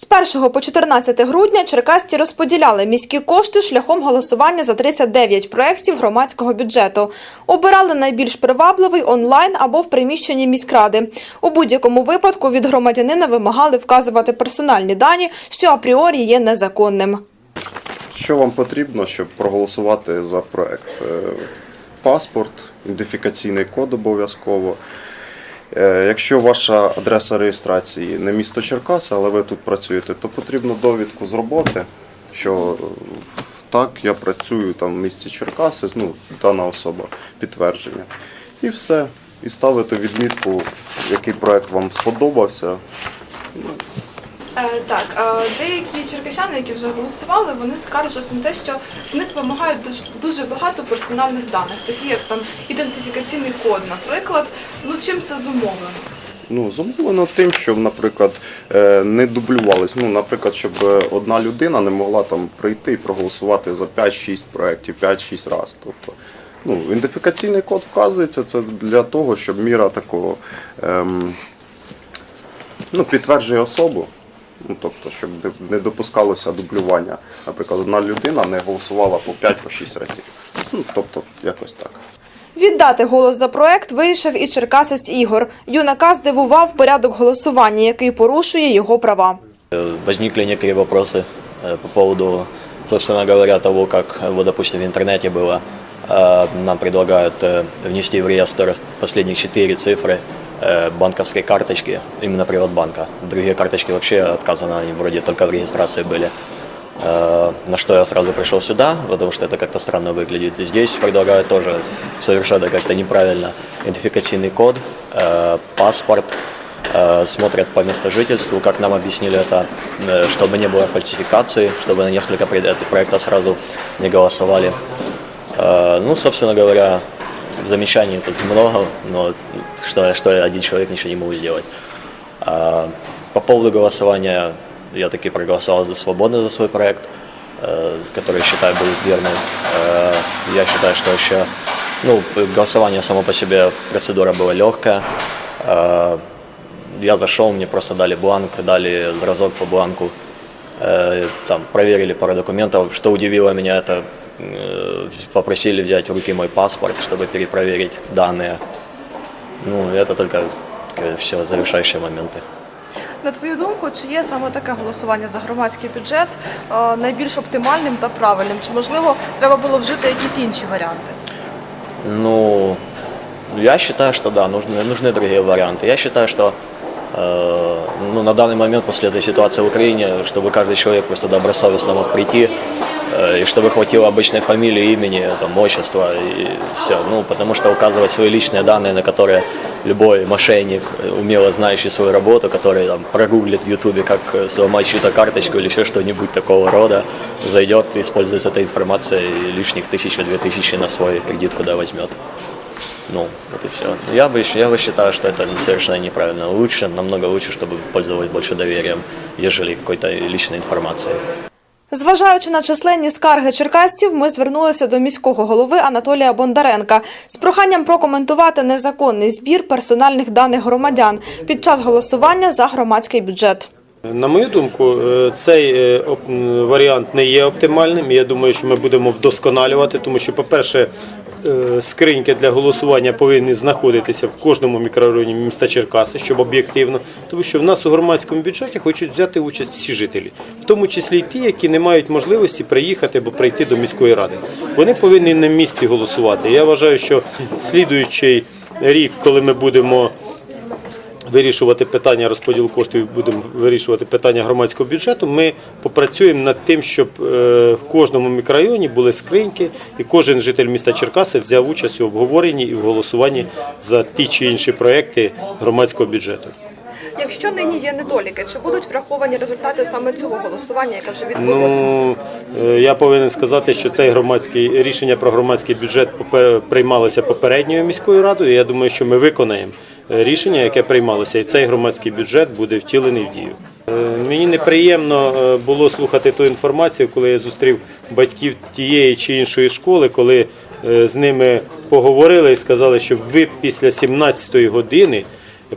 З 1 по 14 грудня черкасті розподіляли міські кошти шляхом голосування за 39 проєктів громадського бюджету. Обирали найбільш привабливий онлайн або в приміщенні міськради. У будь-якому випадку від громадянина вимагали вказувати персональні дані, що апріорі є незаконним. Що вам потрібно, щоб проголосувати за проект? Е, Паспорт, ідентифікаційний код обов'язково. Е, Якщо ваша адреса реєстрації не місто Черкаси, але ви тут працюєте, то потрібно довідку з роботи, що е, так, я працюю там в місті Черкаси, ну, дана особа, підтвердження. І все. І ставити відмітку, який проект вам сподобався, Так, е, деякі черкащани, які вже голосували, вони скаржились на те, що з них вимагають дуже, багато персональних даних, такі як там ідентифікаційний код, наприклад. Ну чим це зумовлено? Ну, зумовлено тим, що, наприклад, е, не дублювались. Ну, наприклад, щоб е, одна людина не могла там прийти і проголосувати за 5-6 проєктів, 5-6 разів. Тобто, ну, ідентифікаційний код вказується це для того, щоб міра такого ем, ну, підтверджує особу. Ну, тобто, щоб не- не допускалося дублювання. Наприклад, одна людина не голосувала по 5-6 разів. Ну, тобто, якось так. Віддати голос за проект вирішив і черкасець Ігор. Юнака здивував порядок голосування, який порушує його права. Э, Возникли некие вопросы э, по поводу, собственно говоря, того, как, э, вот, допустим, в интернете было, э, нам предлагают э, внести в реестр последних четыре цифры э, банковской карточки, именно Приватбанка. Другие карточки вообще отказано, они вроде только в регистрации были. Э, На что я сразу пришел сюда, потому что это как-то странно выглядит. И здесь предлагают тоже совершенно как-то неправильно идентификационный код, э, паспорт, э, смотрят по местожительству, как нам объяснили это, э, чтобы не было фальсификации, чтобы на несколько проектов сразу не голосовали. Э, Ну, собственно говоря, замечаний тут много, но что, что один человек ничего не может сделать. А По поводу голосования я таки проголосовал за свободно за свой проект, э, который считаю был верным. Э, Я считаю, что еще ну, голосование само по себе процедура была легкая. Э, Я зашел, мне просто дали бланк, дали зразок по бланку, там проверили пару документов. Что удивило меня, это попросили взять в руки мой паспорт, чтобы перепроверить данные. Ну, это только все завершающие моменты. На твою думку, чи є саме таке голосування за громадський бюджет е, найбільш оптимальним та правильним? Чи можливо треба було вжити якісь інші варіанти? Ну, я считаю, что да, нужны, нужны другие варианты. Я считаю, что э, ну, на данный момент после этой ситуации в Украине, чтобы каждый человек просто добросовестно мог прийти, э, и чтобы хватило обычной фамилии, имени, там, отчества и все. Ну, потому что указывать свои личные данные, на которые любой мошенник, э, умело знающий свою работу, который там прогуглит в Ютубе, как э, сломать чью-то карточку или еще что-нибудь такого рода, зайдет, использует этой информацией и лишних тысячу-две тысячи на свой кредит куда возьмет. Ну, вот и все. Я бы, я бы считаю, что это совершенно неправильно. Лучше, намного лучше, чтобы пользовались больше доверием, ежели какой-то личной информацией. Зважаючи на численні скарги черкастів, ми звернулися до міського голови Анатолія Бондаренка з проханням прокоментувати незаконний збір персональних даних громадян під час голосування за громадський бюджет. На мою думку, е, цей е, варіант не є оптимальним. Я думаю, що ми будемо вдосконалювати, тому що, по-перше, скриньки для голосування повинні знаходитися в кожному мікрорайоні міста Черкаси, щоб об'єктивно, тому що в нас у громадському бюджеті хочуть взяти участь всі жителі, в тому числі й ті, які не мають можливості приїхати або прийти до міської ради. Вони повинні на місці голосувати. Я вважаю, що слідуючий рік, коли ми будемо вирішувати питання розподілу коштів, будемо вирішувати питання громадського бюджету. Ми попрацюємо над тим, щоб е, в кожному мікрорайоні були скриньки, і кожен житель міста Черкаси взяв участь у обговоренні і в голосуванні за ті чи інші проекти громадського бюджету. Якщо нині є недоліки, чи будуть враховані результати саме цього голосування, яке вже відбулося? Ну я повинен сказати, що цей громадський рішення про громадський бюджет приймалося попередньою міською радою. і Я думаю, що ми виконаємо рішення, яке приймалося, і цей громадський бюджет буде втілений в дію. Е, Мені неприємно е, було слухати ту інформацію, коли я зустрів батьків тієї чи іншої школи, коли е, з ними поговорили і сказали, що ви після 17-ї години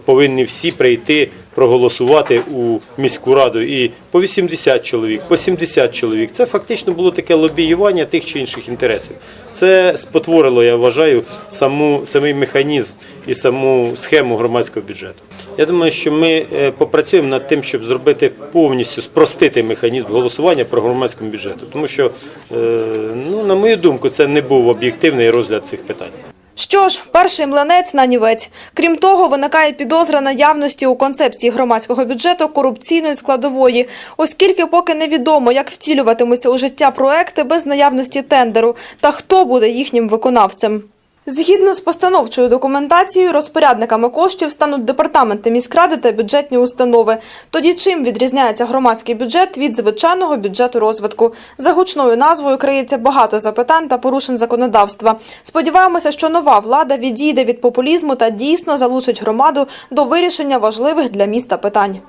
повинні всі прийти проголосувати у міську раду і по 80 чоловік, по 70 чоловік. Це фактично було таке лобіювання тих чи інших інтересів. Це спотворило, я вважаю, саму, самий механізм і саму схему громадського бюджету. Я думаю, що ми е, попрацюємо над тим, щоб зробити повністю спростити механізм голосування про громадському бюджету. Тому що, е, ну, на мою думку, це не був об'єктивний розгляд цих питань. Що ж, перший млинець на нівець. Крім того, виникає підозра наявності у концепції громадського бюджету корупційної складової, оскільки поки невідомо, як втілюватимуться у життя проекти без наявності тендеру та хто буде їхнім виконавцем. Згідно з постановчою документацією, розпорядниками коштів стануть департаменти міськради та бюджетні установи. Тоді чим відрізняється громадський бюджет від звичайного бюджету розвитку? За гучною назвою криється багато запитань та порушень законодавства. Сподіваємося, що нова влада відійде від популізму та дійсно залучить громаду до вирішення важливих для міста питань.